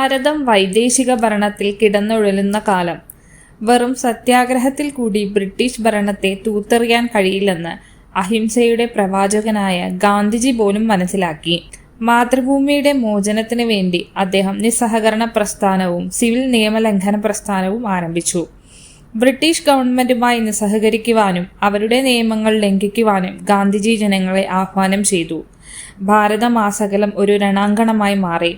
ഭാരതം വൈദേശിക ഭരണത്തിൽ കിടന്നൊഴലുന്ന കാലം. വെറും സത്യാഗ്രഹത്തിൽ കൂടി ബ്രിട്ടീഷ് ഭരണത്തെ തൂത്തെറിയാൻ കഴിയില്ലെന്ന് അഹിംസയുടെ പ്രവാചകനായ ഗാന്ധിജി പോലും മനസ്സിലാക്കി. മാതൃഭൂമിയുടെ മോചനത്തിന് വേണ്ടി അദ്ദേഹം നിസ്സഹകരണ പ്രസ്ഥാനവും സിവിൽ നിയമലംഘന പ്രസ്ഥാനവും ആരംഭിച്ചു. ബ്രിട്ടീഷ് ഗവൺമെന്റുമായി നിസ്സഹകരിക്കുവാനും അവരുടെ നിയമങ്ങൾ ലംഘിക്കുവാനും ഗാന്ധിജി ജനങ്ങളെ ആഹ്വാനം ചെയ്തു. ഭാരതമാസകലം ഒരു രണാങ്കണമായി മാറി.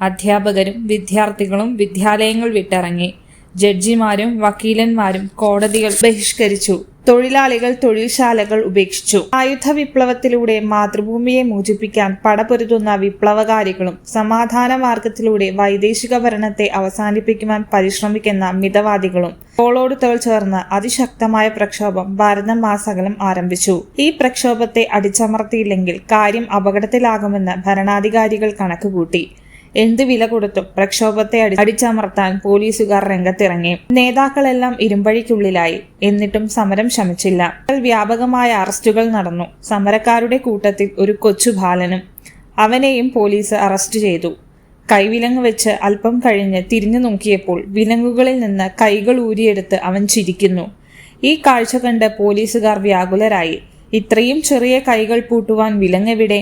അധ്യാപകരും വിദ്യാർത്ഥികളും വിദ്യാലയങ്ങൾ വിട്ടിറങ്ങി. ജഡ്ജിമാരും വക്കീലന്മാരും കോടതികൾ ബഹിഷ്കരിച്ചു. തൊഴിലാളികൾ തൊഴിൽശാലകൾ ഉപേക്ഷിച്ചു. ആയുധ വിപ്ലവത്തിലൂടെ മാതൃഭൂമിയെ മോചിപ്പിക്കാൻ പടപൊരുതുന്ന വിപ്ലവകാരികളും സമാധാന മാർഗത്തിലൂടെ വൈദേശിക ഭരണത്തെ അവസാനിപ്പിക്കുവാൻ പരിശ്രമിക്കുന്ന മിതവാദികളും കോളോടുത്തകൾ ചേർന്ന് അതിശക്തമായ പ്രക്ഷോഭം ഭാരതം മാസകലം ആരംഭിച്ചു. ഈ പ്രക്ഷോഭത്തെ അടിച്ചമർത്തിയില്ലെങ്കിൽ കാര്യം അപകടത്തിലാകുമെന്ന് ഭരണാധികാരികൾ കണക്കുകൂട്ടി. എന്ത് വില കൊടുത്തും പ്രക്ഷോഭത്തെ അടി അടിച്ചമർത്താൻ പോലീസുകാർ രംഗത്തിറങ്ങി. നേതാക്കളെല്ലാം ഇരുമ്പഴിക്കുള്ളിലായി. എന്നിട്ടും സമരം ശമിച്ചില്ല. വ്യാപകമായ അറസ്റ്റുകൾ നടന്നു. സമരക്കാരുടെ കൂട്ടത്തിൽ ഒരു കൊച്ചു ബാലനും അവനെയും പോലീസ് അറസ്റ്റ് ചെയ്തു. കൈവിലങ്ങ് വെച്ച് അല്പം കഴിഞ്ഞ് തിരിഞ്ഞു നോക്കിയപ്പോൾ വിലങ്ങുകളിൽ നിന്ന് കൈകൾ ഊരിയെടുത്ത് അവൻ ചിരിക്കുന്നു. ഈ കാഴ്ച കണ്ട് പോലീസുകാർ വ്യാകുലരായി. ഇത്രയും ചെറിയ കൈകൾ പൂട്ടുവാൻ വിലങ്ങെവിടെ?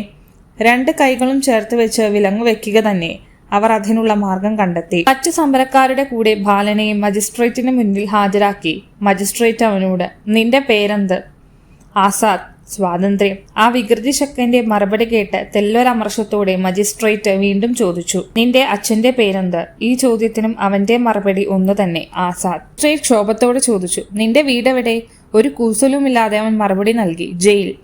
രണ്ട് കൈകളും ചേർത്ത് വെച്ച് വിലങ്ങ് വെക്കുക തന്നെ അവർ അതിനുള്ള മാർഗം കണ്ടെത്തി. മറ്റു സമരക്കാരുടെ കൂടെ ബാലനെയും മജിസ്ട്രേറ്റിന് മുന്നിൽ ഹാജരാക്കി. മജിസ്ട്രേറ്റ് അവനോട് നിന്റെ പേരെന്ത്? ആസാദ് സ്വാതന്ത്ര്യം. ആ വികൃതി ശക്തന്റെ മറുപടി കേട്ട് തെല്ലൊരമർശത്തോടെ മജിസ്ട്രേറ്റ് വീണ്ടും ചോദിച്ചു നിന്റെ അച്ഛന്റെ പേരെന്ത്? ഈ ചോദ്യത്തിനും അവന്റെ മറുപടി ഒന്നു തന്നെ ആസാദ്. സ്ട്രേറ്റ് ക്ഷോഭത്തോടെ ചോദിച്ചു നിന്റെ വീടെവിടെ? ഒരു കൂസലുമില്ലാതെ അവൻ മറുപടി നൽകി ജയിൽ.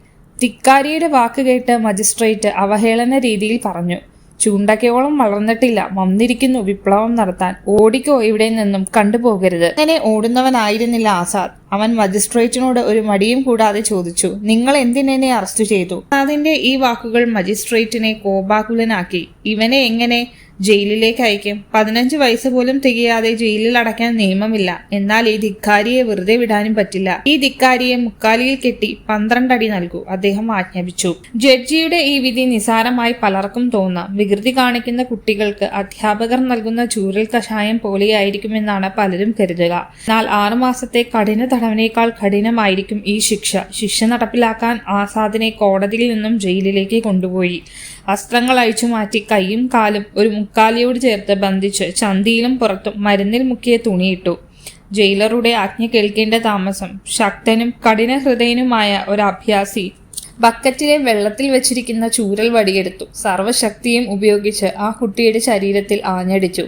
ധിക്കാരിയുടെ വാക്ക് കേട്ട് മജിസ്ട്രേറ്റ് അവഹേളന രീതിയിൽ പറഞ്ഞു. ചൂണ്ടക്കയോളം വളർന്നിട്ടില്ല. വന്നിരിക്കുന്നു. വിപ്ലവം നടത്താൻ. ഓടിക്കോ. ഇവിടെ നിന്നും കണ്ടുപോകരുത്. അങ്ങനെ ഓടുന്നവനായിരുന്നില്ല ആസാദ്. അവൻ മജിസ്ട്രേറ്റിനോട് ഒരു മടിയും കൂടാതെ ചോദിച്ചു നിങ്ങൾ എന്തിനെന്നെ അറസ്റ്റ് ചെയ്തു? അതിന്റെ ഈ വാക്കുകൾ മജിസ്ട്രേറ്റിനെ കോപാകുലനാക്കി. ഇവനെ എങ്ങനെ ജയിലിലേക്ക് അയക്കും. പതിനഞ്ച് വയസ്സ് പോലും തികയാതെ ജയിലിൽ അടയ്ക്കാൻ നിയമമില്ല. എന്നാൽ ഈ ധിക്കാരിയെ വെറുതെ വിടാനും പറ്റില്ല. ഈ ധിക്കാരിയെ മുക്കാലിയിൽ കെട്ടി പന്ത്രണ്ടടി നൽകൂ അദ്ദേഹം ആജ്ഞാപിച്ചു. ജഡ്ജിയുടെ ഈ വിധി നിസാരമായി പലർക്കും തോന്നാം. വികൃതി കാണിക്കുന്ന കുട്ടികൾക്ക് അധ്യാപകർ നൽകുന്ന ചൂരൽ കഷായം പോലെയായിരിക്കുമെന്നാണ് പലരും കരുതുക. എന്നാൽ ആറുമാസത്തെ കഠിന തടവിനേക്കാൾ കഠിനമായിരിക്കും ഈ ശിക്ഷ. ശിക്ഷ നടപ്പിലാക്കാൻ ആസാദിനെ കോടതിയിൽ നിന്നും ജയിലിലേക്ക് കൊണ്ടുപോയി. വസ്ത്രങ്ങൾ അഴിച്ചു മാറ്റി കൈയും കാലും ഒരു മുക്കാലിയോട് ചേർത്ത് ബന്ധിച്ച് ചന്തിയിലും പുറത്തും മരുന്നിൽ മുക്കിയ തുണിയിട്ടു. ജയിലറുടെ ആജ്ഞ കേൾക്കേണ്ട താമസം ശക്തനും കഠിന ഹൃദയനുമായ ഒരു അഭ്യാസി ബക്കറ്റിലെ വെള്ളത്തിൽ വെച്ചിരിക്കുന്ന ചൂരൽ വടിയെടുത്തു. സർവശക്തിയും ഉപയോഗിച്ച് ആ കുട്ടിയുടെ ശരീരത്തിൽ ആഞ്ഞടിച്ചു.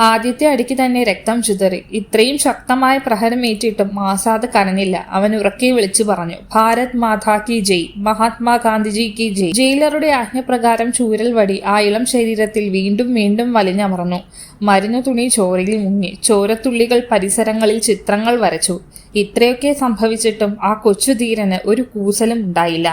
ആദ്യത്തെ അടിക്ക് തന്നെ രക്തം ചിതറി. ഇത്രയും ശക്തമായ പ്രഹരമേറ്റിട്ടും ആസാദ് കരഞ്ഞില്ല. അവൻ ഉറക്കെ വിളിച്ചു പറഞ്ഞു ഭാരത് മാതാ കി ജയ് മഹാത്മാഗാന്ധിജി കി ജയ്. ജയിലറുടെ ആജ്ഞപ്രകാരം ചൂരൽ വടി ആ ഇളം ശരീരത്തിൽ വീണ്ടും വീണ്ടും വലിഞ്ഞമർന്നു. മരുന്നു തുണി ചോരയിൽ മുങ്ങി. ചോരത്തുള്ളികൾ പരിസരങ്ങളിൽ ചിത്രങ്ങൾ വരച്ചു. ഇത്രയൊക്കെ സംഭവിച്ചിട്ടും ആ കൊച്ചുധീരന് ഒരു കൂസലും ഉണ്ടായില്ല.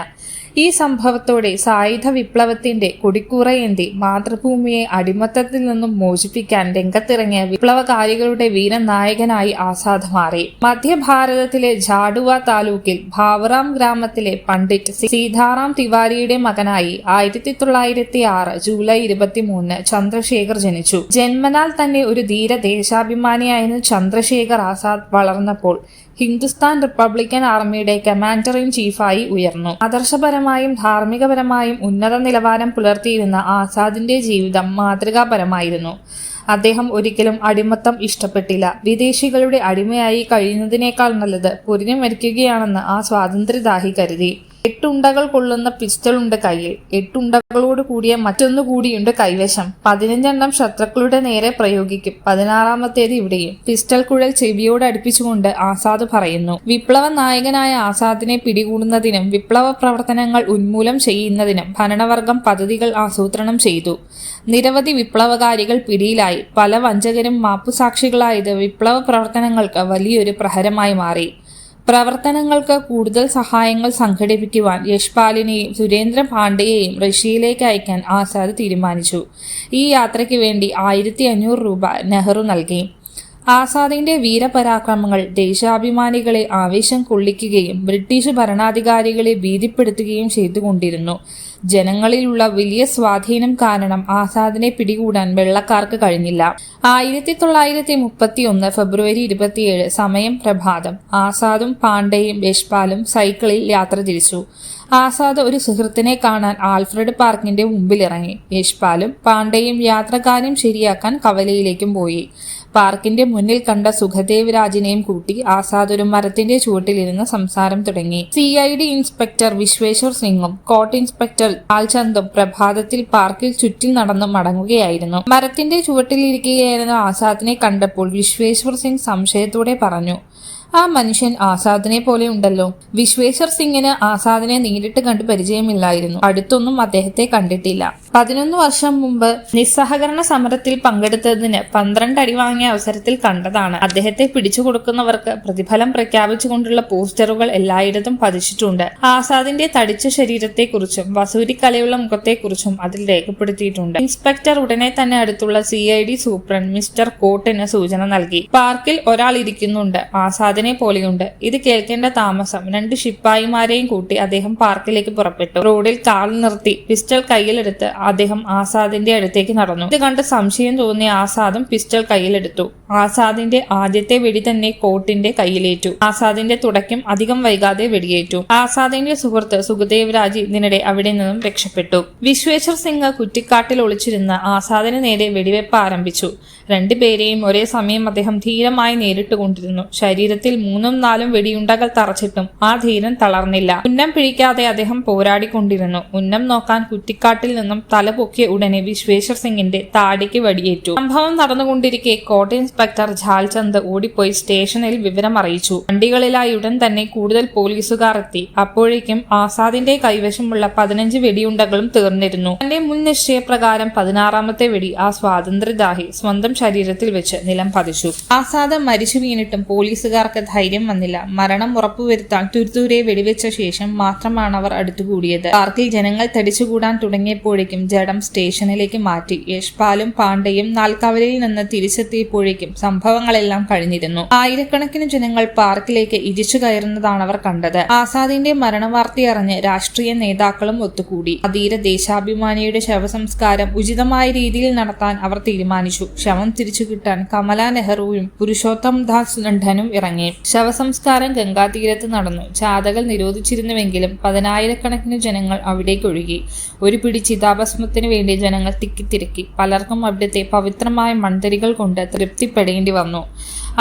ഈ സംഭവത്തോടെ സായുധ വിപ്ലവത്തിന്റെ കൊടിക്കൂറയേന്തി മാതൃഭൂമിയെ അടിമത്തത്തിൽ നിന്നും മോചിപ്പിക്കാൻ രംഗത്തിറങ്ങിയ വിപ്ലവകാരികളുടെ വീരനായകനായി ആസാദ് മാറി മധ്യഭാരതത്തിലെ ജാഡുവ താലൂക്കിൽ ഭാവറാം ഗ്രാമത്തിലെ പണ്ഡിറ്റ് സീതാറാം തിവാരിയുടെ മകനായി ആയിരത്തി തൊള്ളായിരത്തി ആറ് ജൂലൈ ഇരുപത്തിമൂന്ന് ചന്ദ്രശേഖർ ജനിച്ചു. ജന്മനാൽ തന്നെ ഒരു ധീര ദേശാഭിമാനിയായിരുന്നു ചന്ദ്രശേഖർ ആസാദ് വളർന്നപ്പോൾ ഹിന്ദുസ്ഥാൻ റിപ്പബ്ലിക്കൻ ആർമിയുടെ കമാൻഡർ ഇൻ ചീഫായി ഉയർന്നു. ആദർശപരമായും ധാർമ്മികപരമായും ഉന്നത നിലവാരം പുലർത്തിയിരുന്ന ആസാദിന്റെ ജീവിതം മാതൃകാപരമായിരുന്നു. അദ്ദേഹം ഒരിക്കലും അടിമത്തം ഇഷ്ടപ്പെട്ടില്ല. വിദേശികളുടെ അടിമയായി കഴിയുന്നതിനേക്കാൾ നല്ലത് പൊരിഞ്ഞു മരിക്കുകയാണെന്ന് ആ സ്വാതന്ത്ര്യദാഹി കരുതി. എട്ടുണ്ടകൾ കൊള്ളുന്ന പിസ്റ്റൾ ഉണ്ട് കയ്യിൽ. എട്ടുണ്ടകളോട് കൂടിയ മറ്റൊന്നു കൂടിയുണ്ട് കൈവശം. പതിനഞ്ചെണ്ണം ശത്രുക്കളുടെ നേരെ പ്രയോഗിക്കും. പതിനാറാമത്തേത് ഇവിടെയും. പിസ്റ്റൾ കുഴൽ ചെവിയോട് അടുപ്പിച്ചുകൊണ്ട് ആസാദ് പറയുന്നു വിപ്ലവ നായകനായ ആസാദിനെ പിടികൂടുന്നതിനും വിപ്ലവ പ്രവർത്തനങ്ങൾ ഉന്മൂലം ചെയ്യുന്നതിനും ഭരണവർഗം പദ്ധതികൾ ആസൂത്രണം ചെയ്തു. നിരവധി വിപ്ലവകാരികൾ പിടിയിലായി. പല വഞ്ചകരും മാപ്പുസാക്ഷികളായത് വിപ്ലവ പ്രവർത്തനങ്ങൾക്ക് വലിയൊരു പ്രഹരമായി മാറി. പ്രവർത്തനങ്ങൾക്ക് കൂടുതൽ സഹായങ്ങൾ സംഘടിപ്പിക്കുവാൻ യശ്പാലിനെയും സുരേന്ദ്ര പാണ്ഡെയെയും റഷ്യയിലേക്ക് അയക്കാൻ ആസാദ് തീരുമാനിച്ചു. ഈ യാത്രയ്ക്ക് വേണ്ടി ആയിരത്തി രൂപ നെഹ്റു നൽകി. ആസാദിന്റെ വീരപരാക്രമങ്ങൾ ദേശാഭിമാനികളെ ആവേശം കൊള്ളിക്കുകയും ബ്രിട്ടീഷ് ഭരണാധികാരികളെ ഭീതിപ്പെടുത്തുകയും ചെയ്തുകൊണ്ടിരുന്നു. ജനങ്ങളിലുള്ള വലിയ സ്വാധീനം കാരണം ആസാദിനെ പിടികൂടാൻ വെള്ളക്കാർക്ക് കഴിഞ്ഞില്ല. ആയിരത്തി തൊള്ളായിരത്തി മുപ്പത്തി ഒന്ന് ഫെബ്രുവരി ഇരുപത്തിയേഴ് സമയം പ്രഭാതം. ആസാദും പാണ്ഡെയും യശ്പാലും സൈക്കിളിൽ യാത്ര തിരിച്ചു. ആസാദ് ഒരു സുഹൃത്തിനെ കാണാൻ ആൽഫ്രഡ് പാർക്കിന്റെ മുമ്പിലിറങ്ങി. യശ്പാലും പാണ്ഡെയും യാത്രക്കാരും ശരിയാക്കാൻ കവലയിലേക്കും പോയി. പാർക്കിന്റെ മുന്നിൽ കണ്ട സുഖദേവ് രാജിനെയും കൂട്ടി ആസാദ് ഒരു മരത്തിന്റെ ചുവട്ടിലിരുന്ന് സംസാരം തുടങ്ങി. C I D inspector Vishweshwar സിംഗും കോട്ട് ഇൻസ്പെക്ടർ ലാൽചന്ദും പ്രഭാതത്തിൽ പാർക്കിൽ ചുറ്റി നടന്നു മടങ്ങുകയായിരുന്നു. മരത്തിന്റെ ചുവട്ടിലിരിക്കുകയായിരുന്ന ആസാദിനെ കണ്ടപ്പോൾ വിശ്വേശ്വർ സിംഗ് സംശയത്തോടെ പറഞ്ഞു ആ മനുഷ്യൻ ആസാദിനെ പോലെ ഉണ്ടല്ലോ. വിശ്വേശ്വർ സിംഗിന് ആസാദിനെ നേരിട്ട് കണ്ട് പരിചയമില്ലായിരുന്നു. അടുത്തൊന്നും അദ്ദേഹത്തെ കണ്ടിട്ടില്ല. പതിനൊന്ന് വർഷം മുമ്പ് നിസ്സഹകരണ സമരത്തിൽ പങ്കെടുത്തതിന് പന്ത്രണ്ട് അടി വാങ്ങിയ അവസരത്തിൽ കണ്ടതാണ്. അദ്ദേഹത്തെ പിടിച്ചു കൊടുക്കുന്നവർക്ക് പ്രതിഫലം പ്രഖ്യാപിച്ചുകൊണ്ടുള്ള പോസ്റ്ററുകൾ എല്ലായിടത്തും പതിച്ചിട്ടുണ്ട്. ആസാദിന്റെ തടിച്ച ശരീരത്തെക്കുറിച്ചും വസൂരിക്കലയുള്ള മുഖത്തെക്കുറിച്ചും അതിൽ രേഖപ്പെടുത്തിയിട്ടുണ്ട്. ഇൻസ്പെക്ടർ ഉടനെ തന്നെ അടുത്തുള്ള സി സൂപ്രണ്ട് മിസ്റ്റർ കോട്ടിന് സൂചന നൽകി. പാർക്കിൽ ഒരാൾ ഇരിക്കുന്നുണ്ട്. ആസാദിനെ പോലെയുണ്ട്. ഇത് കേൾക്കേണ്ട താമസം. രണ്ട് ശിപ്പായിമാരെയും കൂട്ടി അദ്ദേഹം പാർക്കിലേക്ക് പുറപ്പെട്ടു. റോഡിൽ കാൽ നിർത്തി പിസ്റ്റൾ കയ്യിലെടുത്ത് അദ്ദേഹം ആസാദിന്റെ അടുത്തേക്ക് നടന്നു. ഇത് കണ്ട് സംശയം തോന്നിയ ആസാദും പിസ്റ്റൾ കയ്യിലെടുത്തു. ആസാദിന്റെ ആദ്യത്തെ വെടി തന്നെ കോട്ടിന്റെ കയ്യിലേറ്റു. ആസാദിന്റെ തുടക്കം അധികം വൈകാതെ വെടിയേറ്റു. ആസാദിന്റെ സുഹൃത്ത് സുഖദേവ് രാജ് ഇതിനിടെ അവിടെ നിന്നും രക്ഷപ്പെട്ടു. വിശ്വേശ്വർ സിംഗ് കുറ്റിക്കാട്ടിൽ ഒളിച്ചിരുന്ന ആസാദിന് നേരെ വെടിവെപ്പ് ആരംഭിച്ചു. രണ്ടുപേരെയും ഒരേ സമയം അദ്ദേഹം ധീരമായി നേരിട്ടുകൊണ്ടിരുന്നു. ശരീരത്തിൽ മൂന്നും നാലും വെടിയുണ്ടകൾ തറച്ചിട്ടും ആ ധീരൻ തളർന്നില്ല. ഉന്നം പിഴിക്കാതെ അദ്ദേഹം പോരാടിക്കൊണ്ടിരുന്നു. ഉന്നം നോക്കാൻ കുറ്റിക്കാട്ടിൽ നിന്നും തല പൊക്കിയ ഉടനെ വിശ്വേശ്വർ സിംഗിന്റെ താടിക്ക് വെടിയേറ്റു. സംഭവം നടന്നുകൊണ്ടിരിക്കെ കോട്ട ഇൻസ്പെക്ടർ ഝാൽചന്ദ് ഓടിപ്പോയി സ്റ്റേഷനിൽ വിവരം അറിയിച്ചു വണ്ടികളിലായി ഉടൻ തന്നെ കൂടുതൽ പോലീസുകാർ എത്തി. അപ്പോഴേക്കും ആസാദിന്റെ കൈവശമുള്ള പതിനഞ്ച് വെടിയുണ്ടകളും തീർന്നിരുന്നു. തന്റെ മുൻ നിശ്ചയപ്രകാരം പതിനാറാമത്തെ വെടി ആ സ്വാതന്ത്ര്യദാഹി സ്വന്തം ശരീരത്തിൽ വെച്ച് നിലം പതിച്ചു ആസാദ് മരിച്ചു വീണിട്ടും പോലീസുകാർക്ക് ധൈര്യം വന്നില്ല. മരണം ഉറപ്പുവരുത്താൻ തുരുത്തൂരെ വെടിവെച്ച ശേഷം മാത്രമാണ് അവർ അടുത്തുകൂടിയത്. പാർക്കിൽ ജനങ്ങൾ തടിച്ചുകൂടാൻ തുടങ്ങിയപ്പോഴേക്കും ജഡം സ്റ്റേഷനിലേക്ക് മാറ്റി. യശ്പാലും പാണ്ഡയും നാൽക്കവലയിൽ നിന്ന് തിരിച്ചെത്തിയപ്പോഴേക്കും സംഭവങ്ങളെല്ലാം കഴിഞ്ഞിരുന്നു. ആയിരക്കണക്കിന് ജനങ്ങൾ പാർക്കിലേക്ക് ഇരിച്ചു കയറുന്നതാണ് അവർ കണ്ടത്. ആസാദിന്റെ മരണവാർത്തയറിഞ്ഞ് രാഷ്ട്രീയ നേതാക്കളും ഒത്തുകൂടി. അധീര ദേശാഭിമാനിയുടെ ശവസംസ്കാരം ഉചിതമായ രീതിയിൽ നടത്താൻ അവർ തീരുമാനിച്ചു. ശവം തിരിച്ചു കിട്ടാൻ കമലാ നെഹ്റുവും പുരുഷോത്തം ദാസ് ലണ്ഡനും ഇറങ്ങി. ശവസംസ്കാരം ഗംഗാതീരത്ത് നടന്നു. ജാഥകൾ നിരോധിച്ചിരുന്നുവെങ്കിലും പതിനായിരക്കണക്കിന് ജനങ്ങൾ അവിടേക്ക് ഒഴുകി. ഒരു പിടി ചിതാഭസ്മത്തിന് വേണ്ടി ജനങ്ങൾ തിക്കിത്തിരക്കി പലർക്കും അവിടുത്തെ പവിത്രമായ മൺതരികൾ കൊണ്ട് തൃപ്തിപ്പെടേണ്ടി വന്നു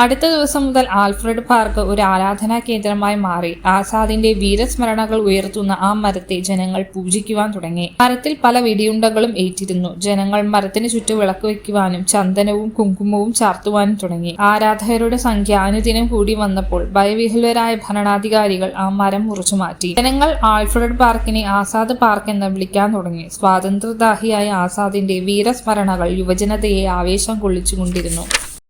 അടുത്ത ദിവസം മുതൽ ആൽഫ്രഡ് പാർക്ക് ഒരു ആരാധനാ കേന്ദ്രമായി മാറി. ആസാദിന്റെ വീരസ്മരണകൾ ഉയർത്തുന്ന ആ മരത്തെ ജനങ്ങൾ പൂജിക്കുവാൻ തുടങ്ങി. മരത്തിൽ പല വെടിയുണ്ടകളും ഏറ്റിരുന്നു. ജനങ്ങൾ മരത്തിന് ചുറ്റും വിളക്ക് വയ്ക്കുവാനും ചന്ദനവും കുങ്കുമവും ചാർത്തുവാനും തുടങ്ങി. ആരാധകരുടെ സംഖ്യ അനുദിനം കൂടി വന്നപ്പോൾ ഭയവിഹുലരായ ഭരണാധികാരികൾ ആ മരം മുറിച്ചു മാറ്റി. ജനങ്ങൾ ആൽഫ്രഡ് പാർക്കിനെ ആസാദ് പാർക്ക് എന്ന് വിളിക്കാൻ തുടങ്ങി. സ്വാതന്ത്ര്യദാഹിയായ ആസാദിന്റെ വീരസ്മരണകൾ യുവജനതയെ ആവേശം കൊള്ളിച്ചുകൊണ്ടിരുന്നു.